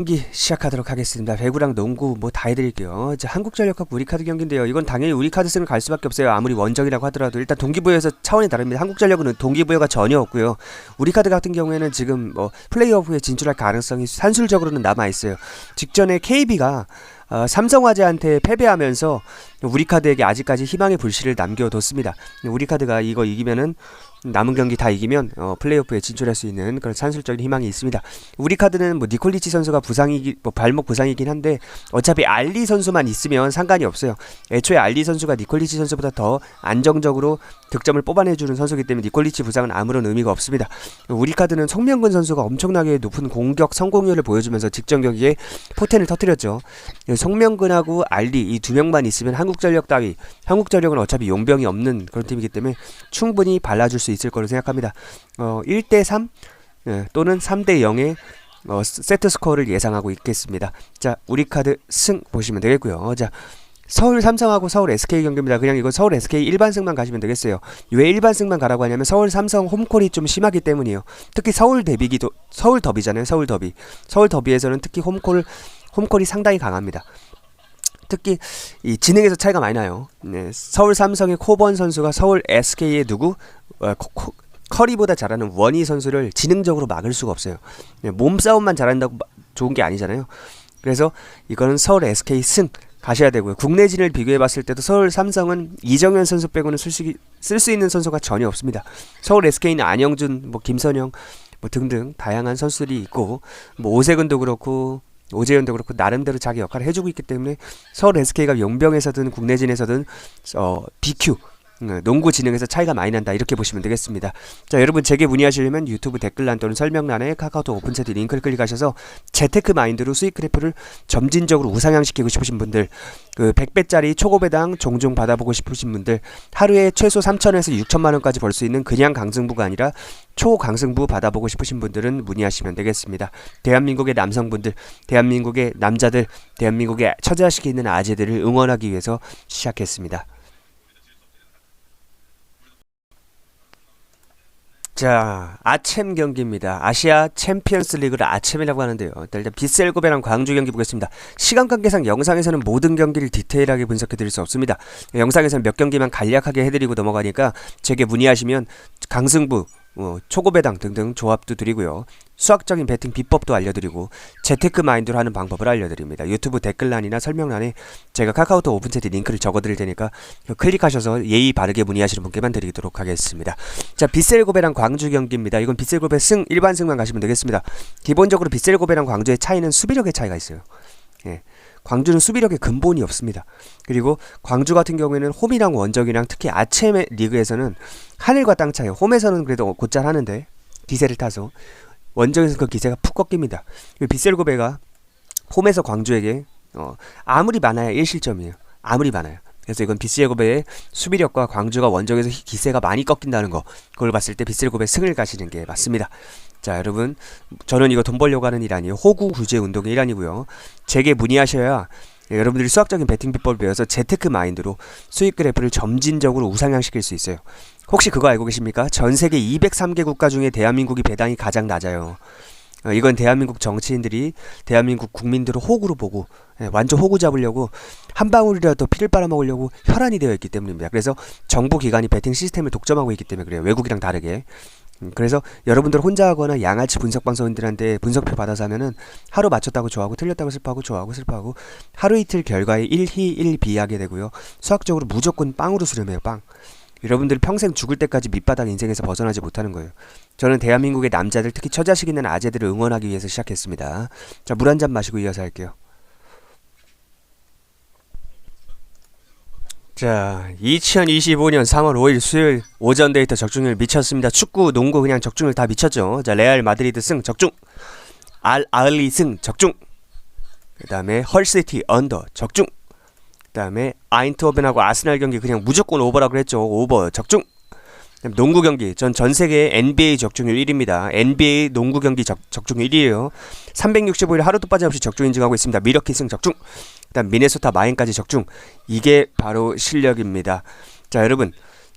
경기 시작하도록 하겠습니다. 배구랑 농구 뭐 다 해드릴게요. 자, 한국전력하고 우리카드 경기인데요. 이건 당연히 우리카드 승을 갈 수밖에 없어요. 아무리 원정이라고 하더라도 일단 동기부여에서 차원이 다릅니다. 한국전력은 동기부여가 전혀 없고요. 우리카드 같은 경우에는 지금 뭐 플레이오프에 진출할 가능성이 산술적으로는 남아 있어요. 직전에 KB가 어, 삼성화재한테 패배하면서 우리카드에게 아직까지 희망의 불씨를 남겨뒀습니다. 우리카드가 이거 이기면은 남은 경기 다 이기면 어, 플레이오프에 진출할 수 있는 그런 산술적인 희망이 있습니다. 우리 카드는 뭐 니콜리치 선수가 부상이기 뭐 발목 부상이긴 한데 어차피 알리 선수만 있으면 상관이 없어요. 애초에 알리 선수가 니콜리치 선수보다 더 안정적으로 득점을 뽑아내주는 선수기 때문에 니콜리치 부상은 아무런 의미가 없습니다. 우리 카드는 송명근 선수가 엄청나게 높은 공격 성공률을 보여주면서 직전 경기에 포텐을 터뜨렸죠. 송명근하고 알리 이 두 명만 있으면 한국전력 따위 한국전력은 어차피 용병이 없는 그런 팀이기 때문에 충분히 발라줄 수 있을 거로 생각합니다. 어, 1대 3 예, 또는 3대 0의 어, 세트 스코어를 예상하고 있겠습니다. 자, 우리 카드 승 보시면 되겠고요. 자, 서울 삼성하고 서울 SK 경기입니다. 그냥 이거 서울 SK 일반승만 가시면 되겠어요. 왜 일반승만 가라고 하냐면 서울 삼성 홈콜이 좀 심하기 때문이에요. 특히 서울 대비기도 서울 더비잖아요. 서울 더비. 서울 더비에서는 특히 홈콜 홈콜이 상당히 강합니다. 특히 이 지능에서 차이가 많이 나요. 네, 서울 삼성의 코번 선수가 서울 SK의 누구 어, 코, 코, 커리보다 잘하는 원희 선수를 지능적으로 막을 수가 없어요. 네, 몸싸움만 잘한다고 마- 좋은 게 아니잖아요. 그래서 이거는 서울 SK 승 가셔야 되고요. 국내진을 비교해 봤을 때도 서울 삼성은 이정현 선수 빼고는 쓸 수 있는 선수가 전혀 없습니다. 서울 SK는 안영준, 뭐 김선영 뭐 등등 다양한 선수들이 있고 뭐 오세근도 그렇고 오재현도 그렇고 나름대로 자기 역할을 해주고 있기 때문에 서울 SK가 용병에서든 국내진에서든 어, BQ 음, 농구 진흥에서 차이가 많이 난다 이렇게 보시면 되겠습니다. 자 여러분 제게 문의하시려면 유튜브 댓글란 또는 설명란에 카카오톡 오픈채팅 링크를 클릭하셔서 재테크 마인드로 수익 그래프를 점진적으로 우상향시키고 싶으신 분들 그 100배짜리 초고배당 종종 받아보고 싶으신 분들 하루에 최소 3천에서 6천만 원까지 벌 수 있는 그냥 강승부가 아니라 초강승부 받아보고 싶으신 분들은 문의하시면 되겠습니다. 대한민국의 남성분들, 대한민국의 남자들, 대한민국의 처자식이 있는 아재들을 응원하기 위해서 시작했습니다. 자, 아챔 경기입니다. 아시아 챔피언스 리그를 아챔이라고 하는데요. 일단 비셀고베랑 광주 경기 보겠습니다. 시간 관계상 영상에서는 모든 경기를 디테일하게 분석해 드릴 수 없습니다. 영상에서는 몇 경기만 간략하게 해드리고 넘어가니까 제게 문의하시면 강승부, 어, 초고배당 등등 조합도 드리고요. 수학적인 배팅 비법도 알려드리고 재테크 마인드로 하는 방법을 알려드립니다. 유튜브 댓글란이나 설명란에 제가 카카오톡 오픈채트 링크를 적어드릴 테니까 클릭하셔서 예의 바르게 문의하시는 분께만 드리도록 하겠습니다. 자 비셀고베랑 광주 경기입니다. 이건 비셀고베 승 일반 승만 가시면 되겠습니다. 기본적으로 비셀고베랑 광주의 차이는 수비력의 차이가 있어요. 예. 광주는 수비력에 근본이 없습니다. 그리고 광주 같은 경우에는 홈이랑 원정이랑 특히 아체메 리그에서는 하늘과 땅 차이에요. 홈에서는 그래도 곧잘 하는데 기세를 타서 원정에서 그 기세가 푹 꺾입니다. 비셀고베가 홈에서 광주에게 어, 아무리 많아야 1실점이에요. 아무리 많아요. 그래서 이건 비셀고베의 수비력과 광주가 원정에서 히- 기세가 많이 꺾인다는 거 그걸 봤을 때 비셀고베 승을 가시는 게 맞습니다. 자 여러분 저는 이거 돈 벌려고 하는 일 아니에요. 호구 구제 운동의 일환이고요. 제게 문의하셔야 예, 여러분들이 수학적인 배팅 비법을 배워서 재테크 마인드로 수익 그래프를 점진적으로 우상향시킬 수 있어요. 혹시 그거 알고 계십니까? 전 세계 203개 국가 중에 대한민국이 배당이 가장 낮아요. 어, 이건 대한민국 정치인들이 대한민국 국민들을 호구로 보고 예, 완전 호구 잡으려고 한 방울이라도 피를 빨아먹으려고 혈안이 되어 있기 때문입니다. 그래서 정부 기관이 배팅 시스템을 독점하고 있기 때문에 그래요. 외국이랑 다르게. 음, 그래서 여러분들 혼자 하거나 양아치 분석 방송인들한테 분석표 받아서 하면은 하루 맞췄다고 좋아하고 틀렸다고 슬퍼하고 좋아하고 슬퍼하고 하루 이틀 결과에 1희 1비 하게 되고요. 수학적으로 무조건 빵으로 수렴해요. 빵. 여러분들이 평생 죽을 때까지 밑바닥 인생에서 벗어나지 못하는 거예요. 저는 대한민국의 남자들 특히 처자식 있는 아재들을 응원하기 위해서 시작했습니다. 자, 물 한 잔 마시고 이어서 할게요. 자, 2025년 3월 5일 수요일 오전 데이터 적중률 미쳤습니다. 축구, 농구 그냥 적중률 다 미쳤죠. 자, 레알 마드리드 승 적중. 알 아을리 승 적중. 그다음에 헐시티 언더 적중. 그다음에 아인트호벤하고 아스날 경기 그냥 무조건 오버라고 했죠. 오버 적중. 농구 경기 전 전 세계 NBA 적중률 1위입니다. NBA 농구 경기 적, 적중률 1위예요. 365일 하루도 빠짐없이 적중 인증하고 있습니다. 미러키 승 적중. 그다음 미네소타 마인까지 적중. 이게 바로 실력입니다. 자, 여러분.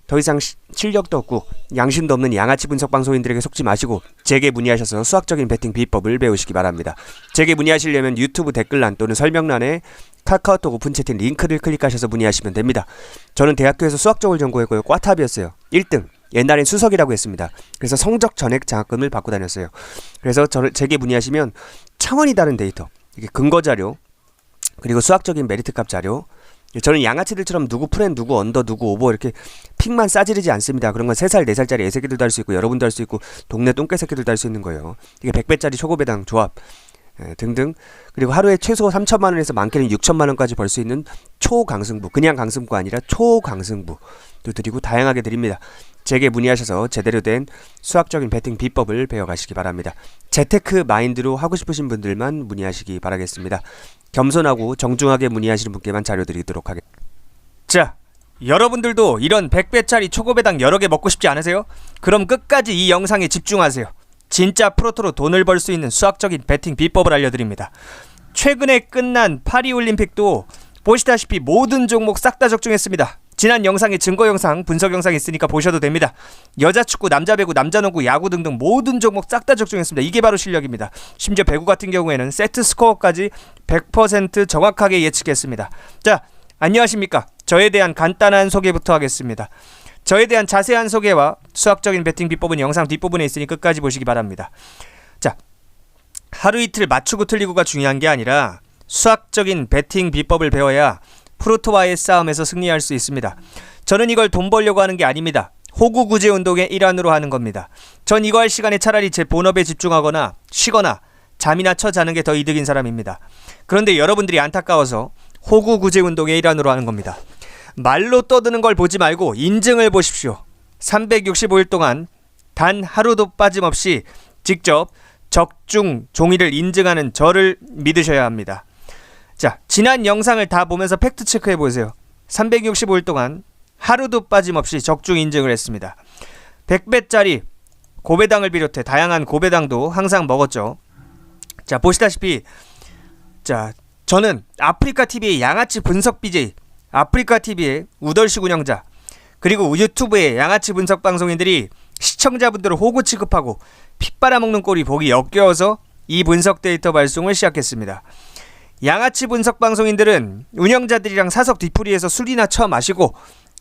더 이상 시- 실력도 없고 양심도 없는 양아치 분석 방송인들에게 속지 마시고 제게 문의하셔서 수학적인 베팅 비법을 배우시기 바랍니다. 제게 문의하시려면 유튜브 댓글란 또는 설명란에 카카오톡 오픈 채팅 링크를 클릭하셔서 문의하시면 됩니다. 저는 대학교에서 수학 쪽을 전공했고요. 꽈탑이었어요. 1등. 옛날엔 수석이라고 했습니다. 그래서 성적 전액 장학금을 받고 다녔어요. 그래서 저를 제게 문의하시면 차원이 다른 데이터, 이게 근거 자료, 그리고 수학적인 메리트 값 자료. 저는 양아치들처럼 누구 프렌, 누구 언더, 누구 오버 이렇게 픽만 싸지르지 않습니다. 그런 건 3살, 4살짜리 애새끼들도 할 수 있고 여러분도 할 수 있고 동네 똥개 새끼들도 할 수 있는 거예요. 이게 100배짜리 초고배당 조합 예, 등등 그리고 하루에 최소 3천만 원에서 많게는 6천만 원까지 벌 수 있는 초강승부 그냥 강승부가 아니라 초강승부도 드리고 다양하게 드립니다. 제게 문의하셔서 제대로 된 수학적인 베팅 비법을 배워가시기 바랍니다. 재테크 마인드로 하고 싶으신 분들만 문의하시기 바라겠습니다. 겸손하고 정중하게 문의하시는 분께만 자료 드리도록 하겠습니다. 자, 여러분들도 이런 100배짜리 초고배당 여러 개 먹고 싶지 않으세요? 그럼 끝까지 이 영상에 집중하세요. 진짜 프로토로 돈을 벌 수 있는 수학적인 베팅 비법을 알려드립니다. 최근에 끝난 파리올림픽도 보시다시피 모든 종목 싹 다 적중했습니다. 지난 영상에 증거 영상, 분석 영상 있으니까 보셔도 됩니다. 여자 축구, 남자 배구, 남자 농구, 야구 등등 모든 종목 싹 다 적중했습니다. 이게 바로 실력입니다. 심지어 배구 같은 경우에는 세트 스코어까지 100% 정확하게 예측했습니다. 자, 안녕하십니까? 저에 대한 간단한 소개부터 하겠습니다. 저에 대한 자세한 소개와 수학적인 베팅 비법은 영상 뒷부분에 있으니 끝까지 보시기 바랍니다. 자, 하루 이틀 맞추고 틀리고가 중요한 게 아니라 수학적인 베팅 비법을 배워야 프로토와의 싸움에서 승리할 수 있습니다. 저는 이걸 돈 벌려고 하는 게 아닙니다. 호구 구제 운동의 일환으로 하는 겁니다. 전 이거 할 시간에 차라리 제 본업에 집중하거나 쉬거나 잠이나 쳐 자는 게 더 이득인 사람입니다. 그런데 여러분들이 안타까워서 호구 구제 운동의 일환으로 하는 겁니다. 말로 떠드는 걸 보지 말고 인증을 보십시오. 365일 동안 단 하루도 빠짐없이 직접 적중 종이를 인증하는 저를 믿으셔야 합니다. 자, 지난 영상을 다 보면서 팩트 체크해 보세요. 365일 동안 하루도 빠짐없이 적중 인증을 했습니다. 100배짜리 고배당을 비롯해 다양한 고배당도 항상 먹었죠. 자, 보시다시피 자, 저는 아프리카 TV의 양아치 분석 BJ, 아프리카 TV의 우덜식 운영자, 그리고 유튜브의 양아치 분석 방송인들이 시청자분들을 호구 취급하고 핏 빨아먹는 꼴이 보기 역겨워서 이 분석 데이터 발송을 시작했습니다. 양아치 분석 방송인들은 운영자들이랑 사석 뒤풀이에서 술이나 처 마시고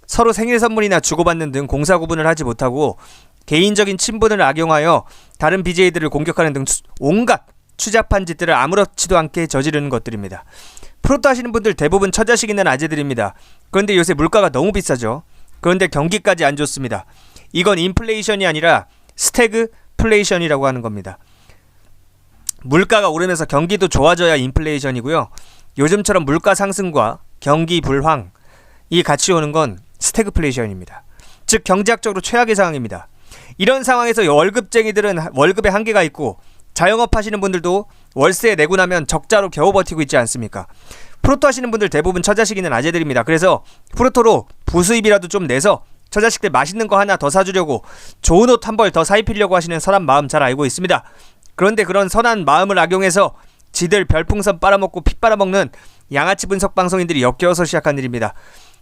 서로 생일 선물이나 주고받는 등 공사 구분을 하지 못하고 개인적인 친분을 악용하여 다른 BJ들을 공격하는 등 수- 온갖 추잡한 짓들을 아무렇지도 않게 저지르는 것들입니다. 프로토 하시는 분들 대부분 처자식 있는 아재들입니다. 그런데 요새 물가가 너무 비싸죠. 그런데 경기까지 안 좋습니다. 이건 인플레이션이 아니라 스태그플레이션이라고 하는 겁니다. 물가가 오르면서 경기도 좋아져야 인플레이션이고요. 요즘처럼 물가 상승과 경기 불황 이 같이 오는 건 스태그플레이션입니다. 즉 경제학적으로 최악의 상황입니다. 이런 상황에서 월급쟁이들은 하- 월급에 한계가 있고 자영업 하시는 분들도 월세 내고 나면 적자로 겨우 버티고 있지 않습니까? 프로토 하시는 분들 대부분 처자식 있는 아재들입니다. 그래서 프로토로 부수입이라도 좀 내서 처자식들 맛있는 거 하나 더 사주려고 좋은 옷 한 벌 더 사입히려고 하시는 선한 마음 잘 알고 있습니다. 그런데 그런 선한 마음을 악용해서 지들 별풍선 빨아먹고 피 빨아먹는 양아치 분석 방송인들이 역겨워서 시작한 일입니다.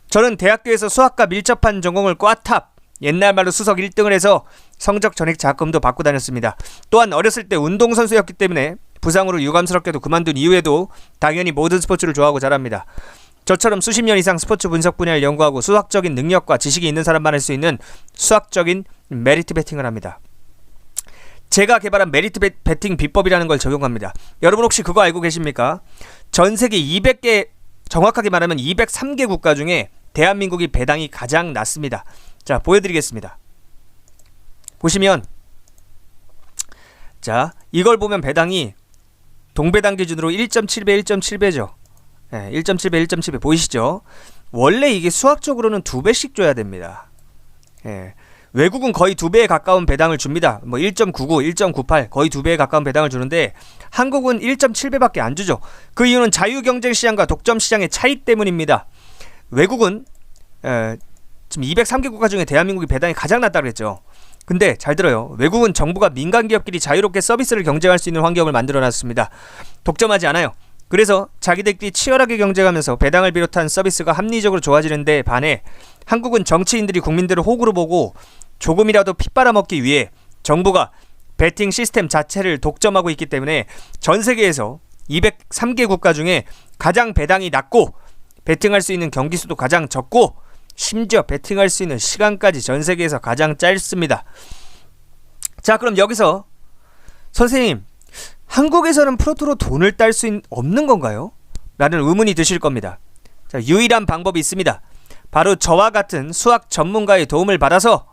저는 대학교에서 수학과 밀접한 전공을 꽈탑 옛날 말로 수석 1등을 해서 성적 전액 장학금도 받고 다녔습니다. 또한 어렸을 때 운동선수였기 때문에 부상으로 유감스럽게도 그만둔 이후에도 당연히 모든 스포츠를 좋아하고 자랍니다. 저처럼 수십 년 이상 스포츠 분석 분야를 연구하고 수학적인 능력과 지식이 있는 사람만 할 수 있는 수학적인 메리트 베팅을 합니다. 제가 개발한 메리트 베, 베팅 비법이라는 걸 적용합니다. 여러분 혹시 그거 알고 계십니까? 전 세계 200개 정확하게 말하면 203개 국가 중에 대한민국이 배당이 가장 낮습니다. 자, 보여드리겠습니다. 보시면 자, 이걸 보면 배당이 동배당 기준으로 1.7배, 1.7배죠. 예, 1.7배, 1.7배 보이시죠? 원래 이게 수학적으로는 두 배씩 줘야 됩니다. 예. 외국은 거의 두 배에 가까운 배당을 줍니다. 뭐 1.99, 1.98 거의 두 배에 가까운 배당을 주는데 한국은 1.7배밖에 안 주죠. 그 이유는 자유 경쟁 시장과 독점 시장의 차이 때문입니다. 외국은 에, 지금 203개 국가 중에 대한민국이 배당이 가장 낮다 그랬죠. 근데 잘 들어요. 외국은 정부가 민간 기업끼리 자유롭게 서비스를 경쟁할 수 있는 환경을 만들어 놨습니다. 독점하지 않아요. 그래서 자기들끼리 치열하게 경쟁하면서 배당을 비롯한 서비스가 합리적으로 좋아지는 데 반해 한국은 정치인들이 국민들을 호구로 보고 조금이라도 피 빨아먹기 위해 정부가 베팅 시스템 자체를 독점하고 있기 때문에 전 세계에서 203개 국가 중에 가장 배당이 낮고 베팅할 수 있는 경기 수도 가장 적고 심지어 베팅할 수 있는 시간까지 전 세계에서 가장 짧습니다. 자, 그럼 여기서 선생님, 한국에서는 프로토로 돈을 딸 수 없는 건가요? 라는 의문이 드실 겁니다. 자, 유일한 방법이 있습니다. 바로 저와 같은 수학 전문가의 도움을 받아서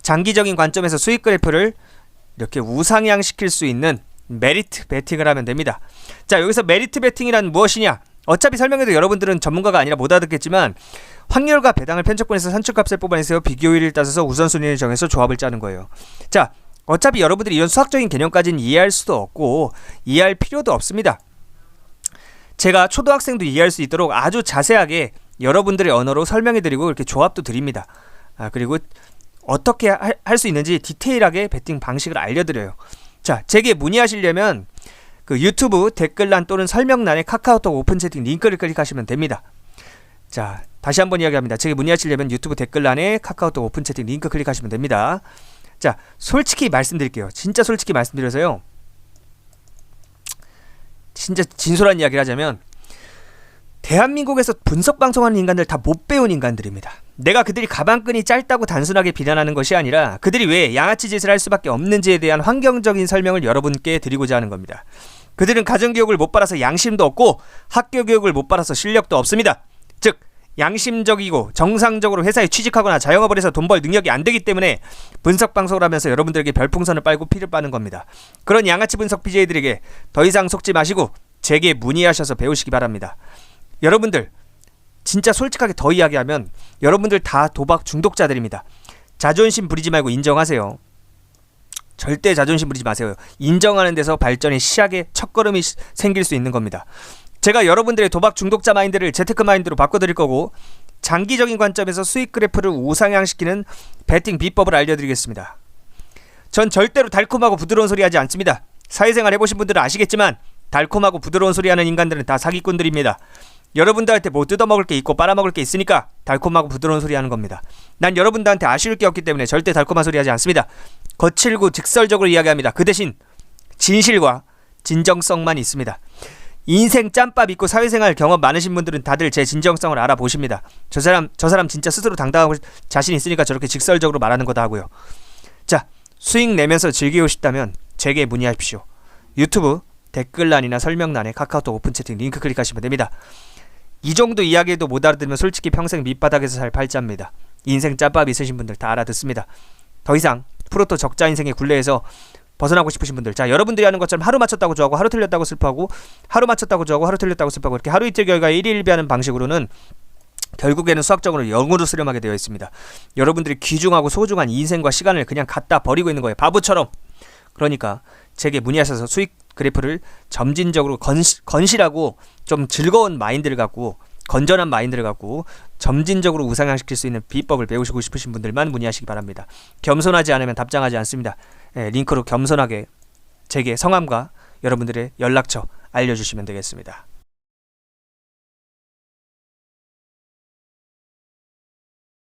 장기적인 관점에서 수익 그래프를 이렇게 우상향시킬 수 있는 메리트 베팅을 하면 됩니다. 자, 여기서 메리트 베팅이란 무엇이냐? 어차피 설명해도 여러분들은 전문가가 아니라 못 알아듣겠지만 확률과 배당을 편적분해서 산출값을 뽑아내서 비교율을 따져서 우선순위를 정해서 조합을 짜는 거예요. 자, 어차피 여러분들이 이런 수학적인 개념까지는 이해할 수도 없고 이해할 필요도 없습니다. 제가 초등학생도 이해할 수 있도록 아주 자세하게 여러분들의 언어로 설명해드리고 이렇게 조합도 드립니다. 아, 그리고 어떻게 할 수 있는지 디테일하게 베팅 방식을 알려드려요. 자, 제게 문의하시려면 그 유튜브 댓글란 또는 설명란에 카카오톡 오픈 채팅 링크를 클릭하시면 됩니다. 자, 다시 한번 이야기합니다. 제게 문의하시려면 유튜브 댓글란에 카카오톡 오픈 채팅 링크 클릭하시면 됩니다. 자, 솔직히 말씀드릴게요. 진짜 솔직히 말씀드려서요. 진짜 진솔한 이야기를 하자면 대한민국에서 분석 방송하는 인간들 다 못 배운 인간들입니다. 내가 그들이 가방끈이 짧다고 단순하게 비난하는 것이 아니라 그들이 왜 양아치 짓을 할 수밖에 없는지에 대한 환경적인 설명을 여러분께 드리고자 하는 겁니다. 그들은 가정교육을 못 받아서 양심도 없고 학교 교육을 못 받아서 실력도 없습니다. 즉 양심적이고 정상적으로 회사에 취직하거나 자영업을 해서 돈 벌 능력이 안 되기 때문에 분석 방송을 하면서 여러분들에게 별풍선을 빨고 피를 빠는 겁니다. 그런 양아치 분석 BJ들에게 더 이상 속지 마시고 제게 문의하셔서 배우시기 바랍니다. 여러분들 진짜 솔직하게 더 이야기하면 여러분들 다 도박 중독자들입니다. 자존심 부리지 말고 인정하세요. 절대 자존심 부리지 마세요. 인정하는 데서 발전의 시작의 첫걸음이 시- 생길 수 있는 겁니다. 제가 여러분들의 도박 중독자 마인드를 재테크 마인드로 바꿔드릴 거고 장기적인 관점에서 수익 그래프를 우상향시키는 베팅 비법을 알려드리겠습니다. 전 절대로 달콤하고 부드러운 소리 하지 않습니다. 사회생활 해보신 분들은 아시겠지만 달콤하고 부드러운 소리 하는 인간들은 다 사기꾼들입니다. 여러분들한테 뭐 뜯어먹을 게 있고 빨아먹을 게 있으니까 달콤하고 부드러운 소리 하는 겁니다. 난 여러분들한테 아쉬울 게 없기 때문에 절대 달콤한 소리 하지 않습니다. 거칠고 직설적으로 이야기합니다. 그 대신 진실과 진정성만 있습니다. 인생 짬밥 있고 사회생활 경험 많으신 분들은 다들 제 진정성을 알아보십니다. 저 사람 저 사람 진짜 스스로 당당하고 자신 있으니까 저렇게 직설적으로 말하는 거다 하고요. 자, 수익 내면서 즐기고 싶다면 제게 문의하십시오. 유튜브 댓글란이나 설명란에 카카오톡 오픈 채팅 링크 클릭하시면 됩니다. 이 정도 이야기도 못 알아들으면 솔직히 평생 밑바닥에서 살 팔자입니다. 인생 짬밥 있으신 분들 다 알아듣습니다. 더 이상 프로토 적자 인생의 굴레에서 벗어나고 싶으신 분들 자 여러분들이 하는 것처럼 하루 맞췄다고 좋아하고 하루 틀렸다고 슬퍼하고 하루 맞췄다고 좋아하고 하루 틀렸다고 슬퍼하고 이렇게 하루 이틀 결과 일일비하는 방식으로는 결국에는 수학적으로 영으로 수렴하게 되어 있습니다. 여러분들이 귀중하고 소중한 인생과 시간을 그냥 갖다 버리고 있는 거예요. 바보처럼. 그러니까 제게 문의하셔서 수익 그래프를 점진적으로 건실, 건실하고 좀 즐거운 마인드를 갖고 건전한 마인드를 갖고 점진적으로 우상향시킬 수 있는 비법을 배우시고 싶으신 분들만 문의하시기 바랍니다. 겸손하지 않으면 답장하지 않습니다. 예, 링크로 겸손하게 제게 성함과 여러분들의 연락처 알려주시면 되겠습니다.